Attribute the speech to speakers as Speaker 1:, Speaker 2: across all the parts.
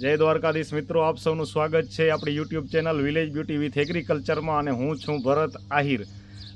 Speaker 1: જય દ્વારકાધીશ મિત્રો, આપ સૌનું સ્વાગત છે આપણી YouTube channel village beauty with એગ્રીકલ્ચરમાં અને હું છું ભરત આહિર.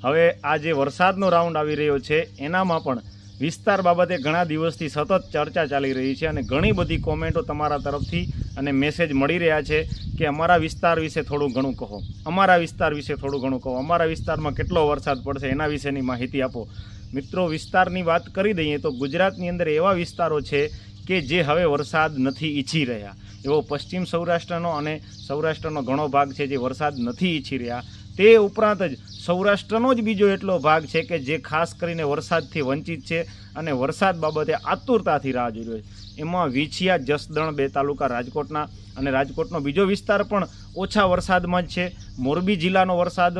Speaker 1: હવે આ જે વરસાદનો રાઉન્ડ આવી રહ્યો છે, એનામાં પણ વિસ્તાર બાબતે ઘણા દિવસથી સતત ચર્ચા ચાલી રહી છે અને ઘણી બધી કોમેન્ટો તમારા તરફથી અને મેસેજ મળી રહ્યા છે કે અમારા વિસ્તાર વિશે થોડું ઘણું કહો. અમારા વિસ્તાર વિશે થોડું ઘણું કહો. અમારા વિસ્તારમાં કેટલો વરસાદ પડશે એના વિશેની માહિતી આપો. મિત્રો, વિસ્તારની વાત કરી દઈએ તો ગુજરાતની અંદર એવા વિસ્તારો છે કે જે હવે વરસાદ નથી ઈચ્છી રહ્યા. એવો પશ્ચિમ સૌરાષ્ટ્રનો અને સૌરાષ્ટ્રનો ઘણો ભાગ છે જે વરસાદ નથી ઈચ્છી રહ્યા. તે ઉપરાંત જ સૌરાષ્ટ્રનો જ બીજો એટલો ભાગ છે કે જે ખાસ કરીને વરસાદથી વંચિત છે અને વરસાદ બાબતે આતુરતાથી રાહ જોઈ રહ્યો છે. એમાં વિછિયા, જસદણ બે તાલુકા રાજકોટના અને રાજકોટનો બીજો વિસ્તાર પણ ઓછા વરસાદમાં જ છે. મોરબી જિલ્લાનો વરસાદ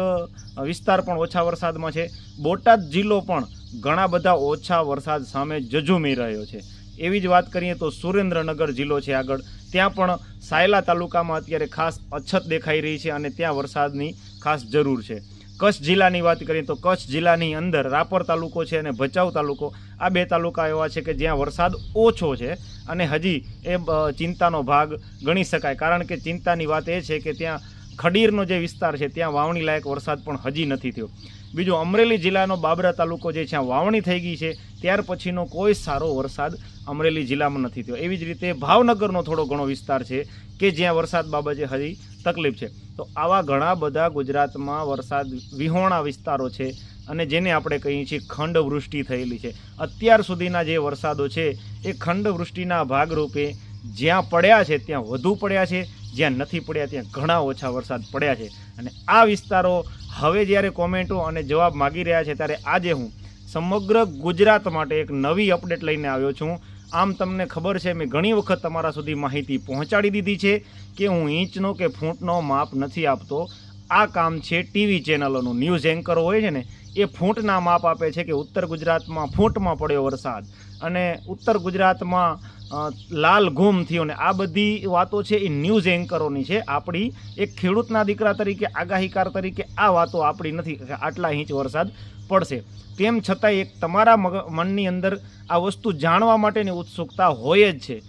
Speaker 1: વિસ્તાર પણ ઓછા વરસાદમાં છે. બોટાદ જિલ્લો પણ ઘણા બધા ઓછા વરસાદ સામે જજુમી રહ્યો છે. એવી જ વાત કરીએ તો સુરેન્દ્રનગર જિલ્લો છે આગળ. ત્યાં પણ સાયલા તાલુકામાં અત્યારે ખાસ અછત દેખાઈ રહી છે અને ત્યાં વરસાદની ખાસ જરૂર છે. કચ્છ જિલ્લાની વાત કરીએ તો કચ્છ જિલ્લાની અંદર રાપર તાલુકો છે અને ભચાઉ તાલુકો. આ બે તાલુકા એવા છે કે જ્યાં વરસાદ ઓછો છે અને હજી એ ચિંતાનો ભાગ ગણી શકાય. કારણ કે ચિંતાની વાત એ છે કે ત્યાં ખડીરનો જે વિસ્તાર છે, ત્યાં વાવણી લાયક વરસાદ પણ હજી નથી થયો. બીજું અમરેલી જિલ્લાનો બાબરા તાલુકો જે છે વાવણી થઈ ગઈ છે, ત્યાર પછીનો કોઈ સારો વરસાદ અમરેલી જિલ્લામાં નથી થયો. એવી જ રીતે ભાવનગરનો થોડો ઘણો વિસ્તાર છે કે જ્યાં વરસાદ બાબતે હજી તકલીફ છે. તો આવા ઘણા બધા ગુજરાતમાં વરસાદ વિહોણા વિસ્તારો છે અને જેને આપણે કહીએ છીએ ખંડવૃષ્ટિ થયેલી છે. અત્યાર સુધીના જે વરસાદો છે, એ ખંડવૃષ્ટિના ભાગરૂપે જ્યાં પડ્યા છે, ત્યાં વધુ પડ્યા છે. જ્યાં નથી પડ્યા, ત્યાં ઘણા ઓછા વરસાદ પડ્યા છે. અને આ વિસ્તારો હવે જ્યારે કોમેન્ટો અને જવાબ માગી રહ્યા છે, ત્યારે આજે હું સમગ્ર ગુજરાત માટે એક નવી અપડેટ લઈને આવ્યો છું. આમ તમને ખબર છે, મેં ઘણી વખત તમારા સુધી માહિતી પહોંચાડી દીધી છે કે હું ઇંચનો કે ફૂટનો માપ નથી આપતો. આ કામ છે ટીવી ચેનલોનું. ન્યૂઝ એન્કરો હોય છે ને એ ફૂંટના માપ આપે છે કે ઉત્તર ગુજરાતમાં ફૂંટમાં પડ્યો વરસાદ. અને ઉત્તર ગુજરાતમાં લાલ ગુમ થયો ને આ બધી વાતો છે એ ન્યૂઝ એન્કરોની છે. આપણી એક ખેડૂતના દીકરા તરીકે, આગાહીકાર તરીકે આ વાતો આપણી નથી આટલા ઇંચ વરસાદ પડશે. તેમ છતાંય એક તમારા મનની અંદર આ વસ્તુ જાણવા માટેની ઉત્સુકતા હોય જ છે.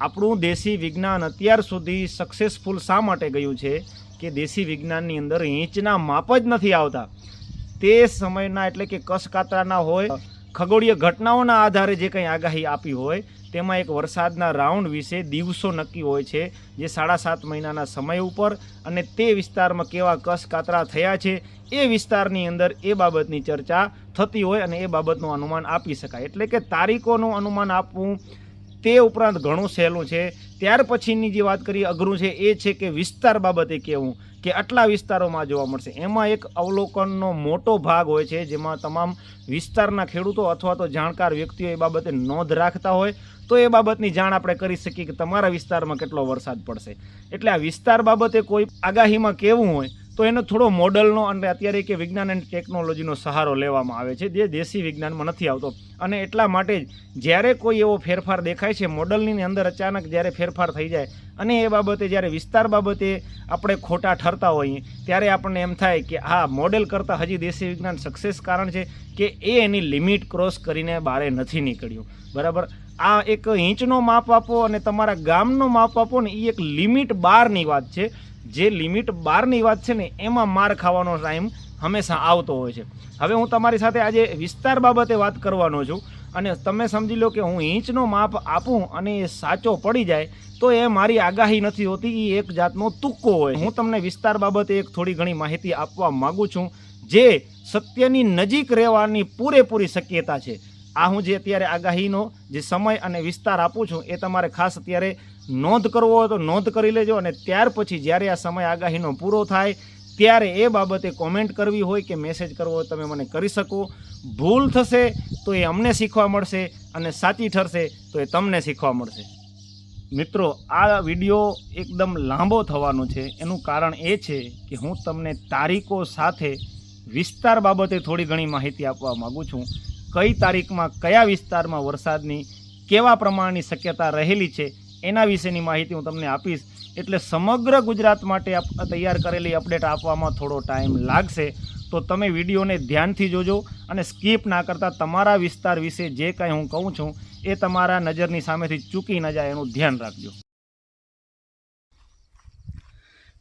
Speaker 1: આપણું દેશી વિજ્ઞાન અત્યાર સુધી સક્સેસફુલ શા માટે ગયું છે? કે દેશી વિજ્ઞાનની અંદર ઇંચના માપ જ નથી આવતા. તે સમયના એટલે કે કસકાતરાના હોય, ખગોળીય ઘટનાઓના આધારે જે કંઈ આગાહી આપી હોય, તેમાં એક વરસાદના રાઉન્ડ વિશે દિવસો નક્કી હોય છે, જે સાડા સાત મહિનાના સમય ઉપર અને તે વિસ્તારમાં કેવા કસકાતરા થયા છે, એ વિસ્તારની અંદર એ બાબતની ચર્ચા થતી હોય અને એ બાબતનું અનુમાન આપી શકાય. એટલે કે તારીખોનું અનુમાન આપવું, તે ઉપરાંત ઘણું સહેલું છે. ત્યાર પછીની જે વાત કરીએ, અઘરું છે, એ છે કે વિસ્તાર બાબતે કહેવું કે આટલા વિસ્તારોમાં જોવા મળશે. એમાં એક અવલોકનનો મોટો ભાગ હોય છે, જેમાં તમામ વિસ્તારના ખેડૂતો અથવા તો જાણકાર વ્યક્તિઓ એ બાબતે નોંધ રાખતા હોય, તો એ બાબતની જાણ આપણે કરી શકીએ કે તમારા વિસ્તારમાં કેટલો વરસાદ પડશે. એટલે આ વિસ્તાર બાબતે કોઈ આગાહીમાં કહેવું હોય તો એનો થોડો મોડલનો અને અત્યારે કે વિજ્ઞાન એન્ડ ટેકનોલોજીનો સહારો લેવામાં આવે છે, જે દેશી વિજ્ઞાનમાં નથી આવતો. અને એટલા માટે જ્યારે કોઈ એવો ફેરફાર દેખાય છે, મોડલની અંદર અચાનક જ્યારે ફેરફાર થઈ જાય અને એ બાબતે જ્યારે વિસ્તાર બાબતે આપણે ખોટા ઠરતા હોઈએ, ત્યારે આપણને એમ થાય કે હા મોડેલ કરતાં હજી દેશી વિજ્ઞાન સક્સેસ કારણ છે કે એ એની લિમિટ ક્રોસ કરીને બારે નથી નીકળ્યું. બરાબર? આ એક ઇંચનો માપ આપો અને તમારા ગામનો માપ આપો ને એ એક લિમિટ બારની વાત છે. જે લિમિટ બારની વાત છે ને, એમાં માર ખાવાનો ટાઈમ હંમેશા આવતો હોય છે. હવે હું તમારી સાથે આજે વિસ્તાર બાબતે વાત કરવાનો છું અને તમે સમજી લો કે હું ઇંચનો માપ આપું અને એ સાચો પડી જાય, તો એ મારી આગાહી નથી હોતી એ એક જાતનો તુક્કો હોય. હું તમને વિસ્તાર બાબતે એક થોડી ઘણી માહિતી આપવા માગું છું, જે સત્યની નજીક રહેવાની પૂરેપૂરી શક્યતા છે. આ હું જે અત્યારે આગાહીનો જે સમય અને વિસ્તાર આપું છું, એ તમારે ખાસ અત્યારે નોંધ કરવો હોય તો નોંધ કરી લેજો અને ત્યાર પછી જ્યારે આ સમય આગાહીનો પૂરો થાય, ત્યારે એ બાબતે કોમેન્ટ કરવી હોય કે મેસેજ કરવો હોય તમે મને કરી શકો. ભૂલ થશે તો એ અમને શીખવા મળશે અને સાચી ઠરશે તો એ તમને શીખવા મળશે. મિત્રો, આ વીડિયો એકદમ લાંબો થવાનો છે. એનું કારણ એ છે કે હું તમને તારીખો સાથે વિસ્તાર બાબતે થોડી ઘણી માહિતી આપવા માગું છું. કઈ તારીખમાં કયા વિસ્તારમાં વરસાદની, કેવા પ્રમાણની શક્યતા રહેલી છે એના વિશેની માહિતી હું તમને આપીશ. એટલે સમગ્ર ગુજરાત માટે તૈયાર કરેલી અપડેટ આપવામાં થોડો ટાઈમ લાગશે. તો તમે વિડીયોને ધ્યાનથી જોજો અને સ્કીપ ના કરતાં તમારા વિસ્તાર વિશે જે કાંઈ હું કહું છું, એ તમારા નજરની સામેથી ચૂકી ન જાય એનું ધ્યાન રાખજો.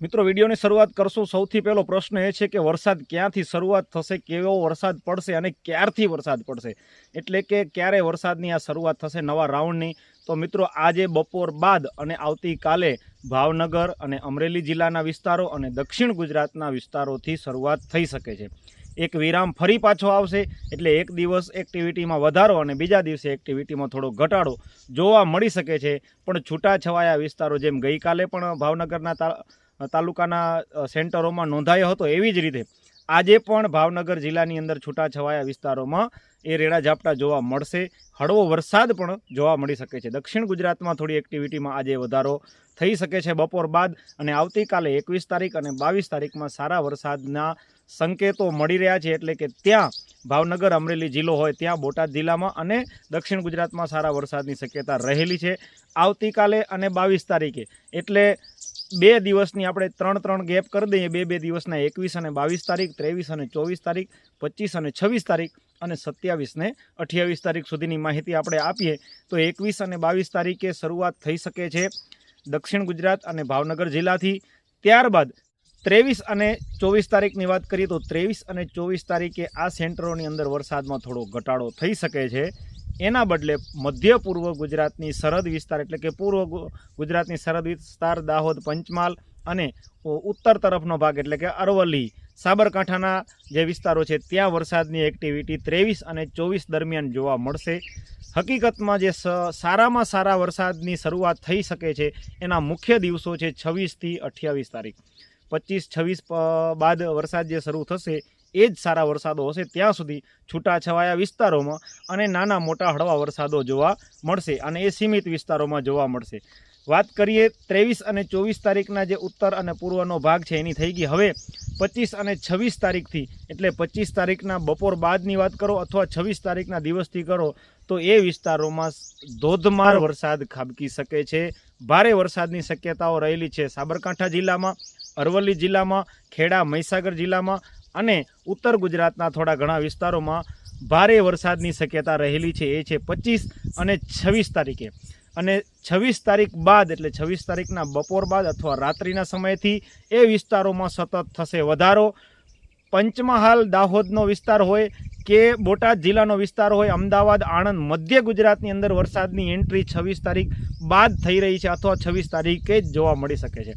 Speaker 1: મિત્રો, વિડીયોની શરૂઆત કરશું. સૌથી પહેલો પ્રશ્ન એ છે કે વરસાદ ક્યાંથી શરૂઆત થશે, કેવો વરસાદ પડશે અને ક્યારથી વરસાદ પડશે? એટલે કે ક્યારે વરસાદની આ શરૂઆત થશે નવા રાઉન્ડની? તો મિત્રો, આજે બપોર બાદ અને આવતીકાલે ભાવનગર અને અમરેલી જિલ્લાના વિસ્તારો અને દક્ષિણ ગુજરાતના વિસ્તારોથી શરૂઆત થઈ શકે છે. એક વિરામ ફરી પાછો આવશે, એટલે એક દિવસ એક્ટિવિટીમાં વધારો અને બીજા દિવસે એક્ટિવિટીમાં થોડો ઘટાડો જોવા મળી શકે છે. પણ છૂટાછવાયા વિસ્તારો જેમ ગઈકાલે પણ ભાવનગરના તાલુકાના સેન્ટરોમાં નોંધાયો હતો એવી જ રીતે. આજે પણ ભાવનગર જિલ્લાની અંદર છૂટાછવાયા વિસ્તારોમાં એ રેડા ઝાપટા જોવા મળશે. હળવો વરસાદ પણ જોવા મળી શકે છે. દક્ષિણ ગુજરાતમાં થોડી એક્ટિવિટીમાં આજે વધારો થઈ શકે છે બપોર બાદ અને આવતીકાલે એકવીસ તારીખ અને બાવીસ તારીખમાં સારા વરસાદના સંકેતો મળી રહ્યા છે. એટલે કે ત્યાં ભાવનગર, અમરેલી જિલ્લો હોય ત્યાં બોટાદ જિલ્લામાં અને દક્ષિણ ગુજરાતમાં સારા વરસાદની શક્યતા રહેલી છે. આવતીકાલે અને બાવીસ તારીખે. એટલે બે દિવસની આપણે ત્રણ ત્રણ ગેપ કરી દઈએ. બે બે દિવસના એકવીસ અને બાવીસ તારીખ, ત્રેવીસ અને ચોવીસ તારીખ, પચીસ અને છવ્વીસ તારીખ અને સત્યાવીસને અઠ્યાવીસ તારીખ સુધીની માહિતી આપણે આપીએ તો એકવીસ અને બાવીસ તારીખે શરૂઆત થઈ શકે છે દક્ષિણ ગુજરાત અને ભાવનગર જિલ્લાથી. ત્યારબાદ ત્રેવીસ અને ચોવીસ તારીખની વાત કરીએ તો ત્રેવીસ અને ચોવીસ તારીખે આ સેન્ટરોની અંદર વરસાદમાં થોડો ઘટાડો થઈ શકે છે. એના બદલે મધ્ય પૂર્વ ગુજરાતની સરહદ વિસ્તાર એટલે કે પૂર્વ ગુજરાતની સરહદ વિસ્તાર દાહોદ પંચમહાલ અને ઉત્તર તરફનો ભાગ એટલે કે અરવલ્લી સાબરકાંઠાના જે વિસ્તારો છે, ત્યાં વરસાદની એક્ટિવિટી ત્રેવીસ અને ચોવીસ દરમિયાન જોવા મળશે. હકીકતમાં જે સારામાં સારા વરસાદની શરૂઆત થઈ શકે છે, એના મુખ્ય દિવસો છે છવ્વીસથી અઠ્યાવીસ તારીખ. પચીસ, છવ્વીસ બાદ વરસાદ જે શરૂ થશે, એ જ સારા વરસાદો હશે. ત્યાં સુધી છૂટાછવાયા વિસ્તારોમાં અને નાના મોટા હળવા વરસાદો જોવા મળશે અને એ સીમિત વિસ્તારોમાં જોવા મળશે. વાત કરીએ ત્રેવીસ અને ચોવીસ તારીખના જે ઉત્તર અને પૂર્વનો ભાગ છે, એની થઈ ગઈ. હવે પચીસ અને છવ્વીસ તારીખથી એટલે પચીસ તારીખના બપોર બાદની વાત કરો અથવા છવ્વીસ તારીખના દિવસથી કરો તો એ વિસ્તારોમાં ધોધમાર વરસાદ ખાબકી શકે છે. ભારે વરસાદની શક્યતાઓ રહેલી છે સાબરકાંઠા જિલ્લામાં અરવલ્લી જિલ્લામાં ખેડા મહીસાગર જિલ્લામાં અને ઉત્તર ગુજરાતના થોડા ઘણા વિસ્તારોમાં ભારે વરસાદની શક્યતા રહેલી છે. એ છે પચીસ અને છવ્વીસ તારીખે. અને છવ્વીસ તારીખ બાદ, એટલે છવ્વીસ તારીખના બપોર બાદ અથવા રાત્રિના સમયથી એ વિસ્તારોમાં સતત થશે વધારો. પંચમહાલ, દાહોદનો વિસ્તાર હોય કે બોટાદ જિલ્લાનો વિસ્તાર હોય, અમદાવાદ, આણંદ, મધ્ય ગુજરાતની અંદર વરસાદની એન્ટ્રી છવ્વીસ તારીખ બાદ થઈ રહી છે અથવા છવ્વીસ તારીખે જ જોવા મળી શકે છે.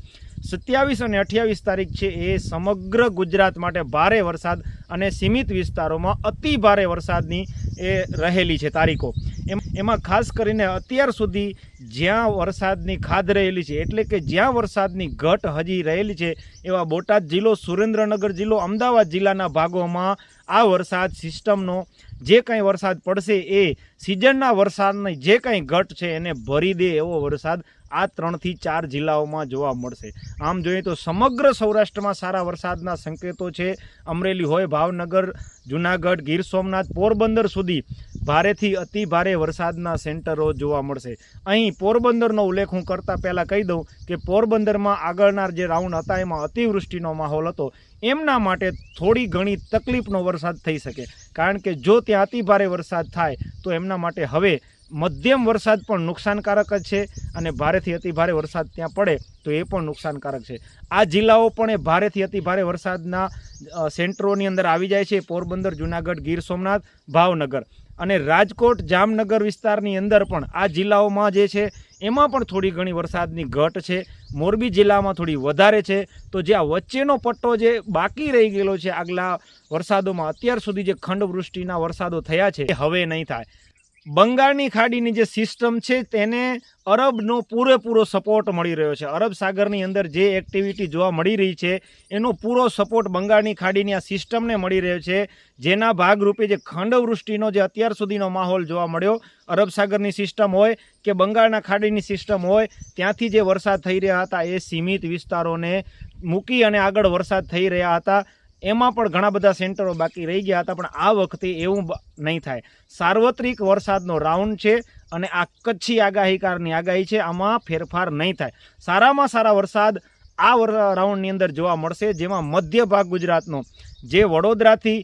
Speaker 1: સત્યાવીસ અને અઠ્યાવીસ તારીખ છે એ સમગ્ર ગુજરાત માટે ભારે વરસાદ અને સીમિત વિસ્તારોમાં અતિ ભારે વરસાદની એ રહેલી છે તારીખો. એમ ખાસ કરીને અત્યાર સુધી જ્યાં વરસાદની ખાધ રહેલી છે, એટલે કે જ્યાં વરસાદની ઘટ હજી રહેલી છે, એવા બોટાદ જિલ્લો, સુરેન્દ્રનગર જિલ્લો, અમદાવાદ જિલ્લાના ભાગોમાં આ વરસાદ સિસ્ટમનો જે કાંઈ વરસાદ પડશે એ સિઝનના વરસાદની જે કાંઈ ઘટ છે એને ભરી દે એવો વરસાદ આ ત્રણથી ચાર જિલ્લાઓમાં જોવા મળશે. આમ જોઈએ તો સમગ્ર સૌરાષ્ટ્રમાં સારા વરસાદના સંકેતો છે. અમરેલી હોય, ભાવનગર, જુનાગઢ, ગીર સોમનાથ, પોરબંદર સુધી ભારેથી અતિ ભારે વરસાદના સેન્ટરો જોવા મળશે. અહીં પોરબંદરનો ઉલ્લેખ હું કરતાં પહેલાં કહી દઉં કે પોરબંદરમાં આગળના જે રાઉન્ડ હતા, એમાં અતિવૃષ્ટિનો માહોલ હતો. એમના માટે થોડી ઘણી તકલીફનો વરસાદ થઈ શકે. કારણ કે જો ત્યાં અતિ ભારે વરસાદ થાય, તો એમના માટે હવે મધ્યમ વરસાદ પણ નુકસાનકારક જ છે અને ભારેથી અતિ ભારે વરસાદ ત્યાં પડે, તો એ પણ નુકસાનકારક છે. આ જિલ્લાઓ પણ એ ભારેથી અતિ ભારે વરસાદના સેન્ટરોની અંદર આવી જાય છે. પોરબંદર, જુનાગઢ, ગીર સોમનાથ, ભાવનગર. અને રાજકોટ જામનગર વિસ્તારની અંદર પણ આ જિલ્લાઓમાં જે છે, એમાં પણ થોડી ઘણી વરસાદની ઘટ છે. મોરબી જિલ્લામાં થોડી વધારે છે. તો જે આ વચ્ચેનો પટ્ટો જે બાકી રહી ગયેલો છે આગલા વરસાદોમાં, અત્યાર સુધી જે ખંડવૃષ્ટિના વરસાદો થયા છે, એ હવે નહીં થાય. બંગાળની ખાડીની જે સિસ્ટમ છે, તેને અરબનો પૂરેપૂરો સપોર્ટ મળી રહ્યો છે. અરબ સાગરની અંદર જે એક્ટિવિટી જોવા મળી રહી છે, એનો પૂરો સપોર્ટ બંગાળની ખાડીની આ સિસ્ટમને મળી રહ્યો છે. જેના ભાગરૂપે જે ખંડવૃષ્ટિનો જે અત્યાર સુધીનો માહોલ જોવા મળ્યો, અરબ સાગરની સિસ્ટમ હોય કે બંગાળના ખાડીની સિસ્ટમ હોય, ત્યાંથી જે વરસાદ થઈ રહ્યા હતા એ સીમિત વિસ્તારોને મૂકી અને આગળ વરસાદ થઈ રહ્યા હતા. એમાં પણ ઘણા બધા સેન્ટરો બાકી રહી ગયા હતા, પણ આ વખતે એવું નહીં થાય. સાર્વત્રિક વરસાદનો રાઉન્ડ છે અને આ કચ્છી આગાહીકારની આગાહી છે, આમાં ફેરફાર નહીં થાય. સારામાં સારા વરસાદ આ રાઉન્ડની અંદર જોવા મળશે, જેમાં મધ્ય ભાગ ગુજરાતનો, જે વડોદરાથી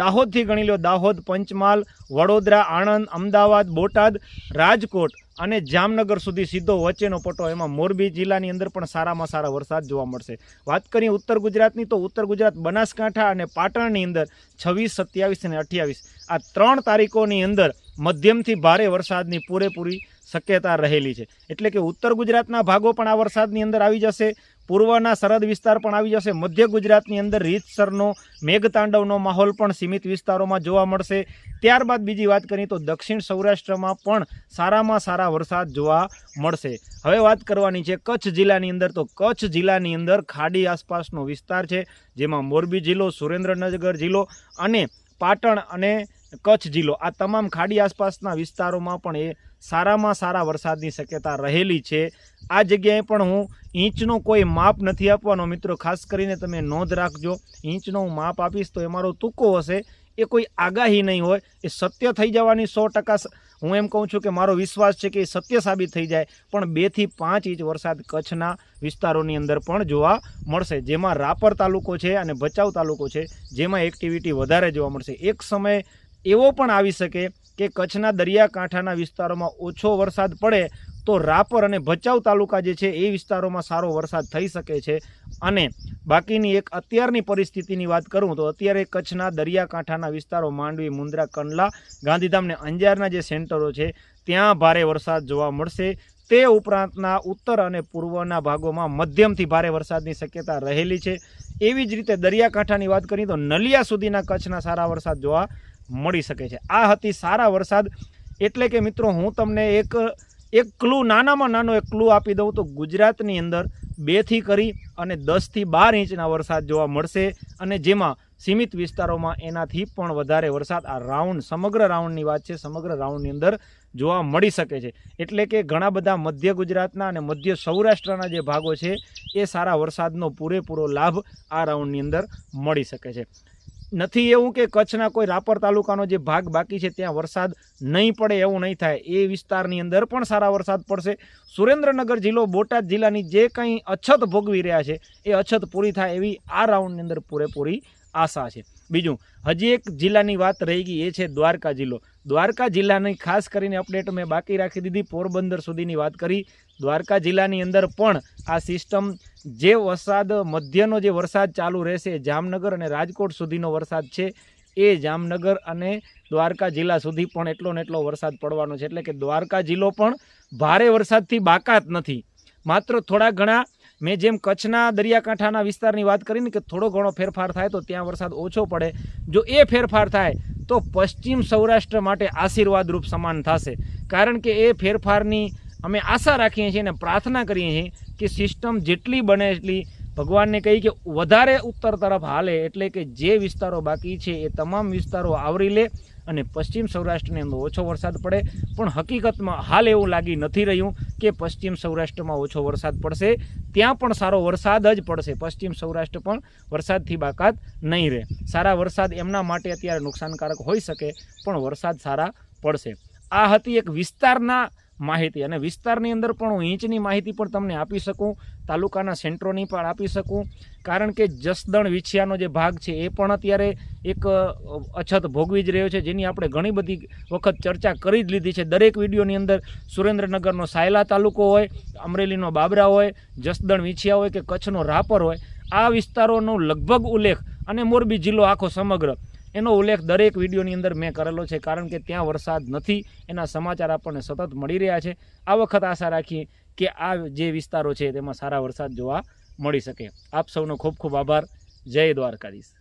Speaker 1: દાહોદથી ગણી લો, દાહોદ, પંચમહાલ, વડોદરા, આણંદ, અમદાવાદ, બોટાદ, રાજકોટ અને જામનગર સુધી સીધો વચ્ચેનો પટ્ટો એમાં મોરબી જિલ્લાની અંદર પણ સારામાં સારા વરસાદ જોવા મળશે. વાત કરીએ ઉત્તર ગુજરાતની, તો ઉત્તર ગુજરાત બનાસકાંઠા અને પાટણની અંદર છવ્વીસ, સત્યાવીસ અને અઠ્યાવીસ. આ ત્રણ તારીખોની અંદર મધ્યમથી ભારે વરસાદની પૂરેપૂરી શક્યતા રહેલી છે. એટલે કે ઉત્તર ગુજરાતના ભાગો પણ આ વરસાદની અંદર આવી જશે. પૂર્વના સરહદ વિસ્તાર પણ આવી જશે. મધ્ય ગુજરાતની અંદર રીતસરનો, મેઘતાંડવનો માહોલ પણ સીમિત વિસ્તારોમાં જોવા મળશે. ત્યારબાદ બીજી વાત કરીએ તો દક્ષિણ સૌરાષ્ટ્રમાં પણ સારામાં સારા વરસાદ જોવા મળશે. હવે વાત કરવાની છે કચ્છ જિલ્લાની અંદર. તો કચ્છ જિલ્લાની અંદર ખાડી આસપાસનો વિસ્તાર છે, જેમાં મોરબી જિલ્લો, સુરેન્દ્રનગર જિલ્લો અને પાટણ અને કચ્છ જિલ્લો. આ તમામ ખાડી આસપાસના વિસ્તારોમાં પણ એ સારામાં સારા વરસાદની શક્યતા રહેલી છે. આ જગ્યાએ પણ હું ઇંચનો કોઈ માપ નથી આપવાનો મિત્રો. ખાસ કરીને તમે નોંધ રાખજો ઇંચનો હું માપ આપીશ તો એ મારો ટૂંકો હશે. એ કોઈ આગાહી નહીં હોય, એ સત્ય થઈ જવાની સો ટકા હું એમ કહું છું કે મારો વિશ્વાસ છે કે એ સત્ય સાબિત થઈ જાય. પણ બેથી પાંચ ઇંચ વરસાદ કચ્છના વિસ્તારોની અંદર પણ જોવા મળશે. જેમાં રાપર તાલુકો છે અને ભચાઉ તાલુકો છે, જેમાં એક્ટિવિટી વધારે જોવા મળશે. એક સમય એવો પણ આવી શકે કે કચ્છના દરિયાકાંઠાના વિસ્તારોમાં ઓછો વરસાદ પડે તો રાપર અને ભચાઉ તાલુકા જે છે એ વિસ્તારોમાં સારો વરસાદ થઈ શકે છે. અને બાકીની એક અત્યારની પરિસ્થિતિની વાત કરું તો અત્યારે કચ્છના દરિયાકાંઠાના વિસ્તારો માંડવી મુન્દ્રા કંડલા, ગાંધીધામ ને અંજારના જે સેન્ટરો છે ત્યાં ભારે વરસાદ જોવા મળશે. તે ઉપરાંતના ઉત્તર અને પૂર્વના ભાગોમાં મધ્યમથી ભારે વરસાદની શક્યતા રહેલી છે. એવી જ રીતે દરિયાકાંઠાની વાત કરીએ તો નલિયા સુધીના કચ્છના સારા વરસાદ જોવા મળી શકે છે. આ હતી સારા વરસાદ. એટલે કે મિત્રો, હું તમને એક એક ક્લુ નાનામાં નાનો એક ક્લુ આપી દઉં તો ગુજરાતની અંદર બેથી કરી અને દસથી બાર ઇંચના વરસાદ જોવા મળશે અને જેમાં સીમિત વિસ્તારોમાં એનાથી પણ વધારે વરસાદ. આ રાઉન્ડ, સમગ્ર રાઉન્ડની વાત છે. સમગ્ર રાઉન્ડની અંદર જોવા મળી શકે છે. એટલે કે ઘણા બધા મધ્ય ગુજરાતના અને મધ્ય સૌરાષ્ટ્રના જે ભાગો છે, એ સારા વરસાદનો પૂરેપૂરો લાભ આ રાઉન્ડની અંદર મળી શકે છે. નથી એવું કે કચ્છના કોઈ રાપર તાલુકાનો જે ભાગ બાકી છે ત્યાં વરસાદ નહીં પડે એવું નહીં થાય. એ વિસ્તારની અંદર પણ સારા વરસાદ પડશે. સુરેન્દ્રનગર જિલ્લો બોટાદ જિલ્લાની જે કંઈ અછત ભોગવી રહ્યા છે, એ અછત પૂરી થાય એવી આ રાઉન્ડની અંદર પૂરેપૂરી આશા છે. બીજું, હજી એક જિલ્લાની વાત રહી ગઈ, એ છે દ્વારકા જિલ્લો. દ્વારકા જિલ્લાની ખાસ કરીને અપડેટ મેં બાકી રાખી દીધી, પોરબંદર સુધીની વાત કરી. દ્વારકા જિલ્લાની અંદર પણ આ સિસ્ટમ જે વરસાદ, મધ્યનો જે વરસાદ ચાલુ રહેશે, જામનગર અને રાજકોટ સુધીનો વરસાદ છે, એ જામનગર અને દ્વારકા જિલ્લા સુધી પણ એટલો ને એટલો વરસાદ પડવાનો છે. એટલે કે દ્વારકા જિલ્લો પણ ભારે વરસાદથી બાકાત નથી. માત્ર થોડા ઘણા, મેં જેમ કચ્છના દરિયાકાંઠાના વિસ્તારની વાત કરીને કે થોડો ઘણો ફેરફાર થાય તો ત્યાં વરસાદ ઓછો પડે. જો એ ફેરફાર થાય, તો પશ્ચિમ સૌરાષ્ટ્ર માટે આશીર્વાદરૂપ સમાન થશે. કારણ કે એ ફેરફારની અમે આશા રાખીએ છીએ અને પ્રાર્થના કરીએ છીએ કે સિસ્ટમ જેટલી બને એટલી ભગવાનને કહી કે વધારે ઉત્તર તરફ હાલે એટલે કે જે વિસ્તારો બાકી છે એ તમામ વિસ્તારો આવરી લે અને પશ્ચિમ સૌરાષ્ટ્રની અંદર ઓછો વરસાદ પડે. પણ હકીકતમાં હાલ એવું લાગી નથી રહ્યું કે પશ્ચિમ સૌરાષ્ટ્રમાં ઓછો વરસાદ પડશે. ત્યાં પણ સારો વરસાદ જ પડશે. પશ્ચિમ સૌરાષ્ટ્ર પણ વરસાદથી બાકાત નહીં રહે. સારા વરસાદ એમના માટે અત્યારે નુકસાનકારક હોઈ શકે, પણ વરસાદ સારા પડશે. આ હતી એક વિસ્તારના માહિતી અને વિસ્તારની અંદર પણ હું ઇંચની માહિતી પણ તમને આપી શકું, તાલુકાના સેન્ટરોની પણ આપી શકું. કારણ કે જસદણ વિછિયાનો જે ભાગ છે એ પણ અત્યારે એક અછત ભોગવી જ રહ્યો છે, જેની આપણે ઘણી બધી વખત ચર્ચા કરી જ લીધી છે. દરેક વિડીયોની અંદર સુરેન્દ્રનગરનો સાયલા તાલુકો હોય, અમરેલીનો બાબરા હોય, જસદણ વિછિયા હોય કે કચ્છનો રાપર હોય, આ વિસ્તારોનો લગભગ ઉલ્લેખ અને મોરબી જિલ્લો આખો સમગ્ર એનો ઉલ્લેખ દરેક વિડીયોની અંદર મેં કરેલો છે, કારણ કે ત્યાં વરસાદ નથી. એના સમાચાર આપણને સતત મળી રહ્યા છે. આ વખત આશા રાખીએ કે આ જે વિસ્તારો છે, તેમાં સારા વરસાદ જોવા મળી શકે. આપ સૌનો ખૂબ ખૂબ આભાર. જય દ્વારકાધીશ.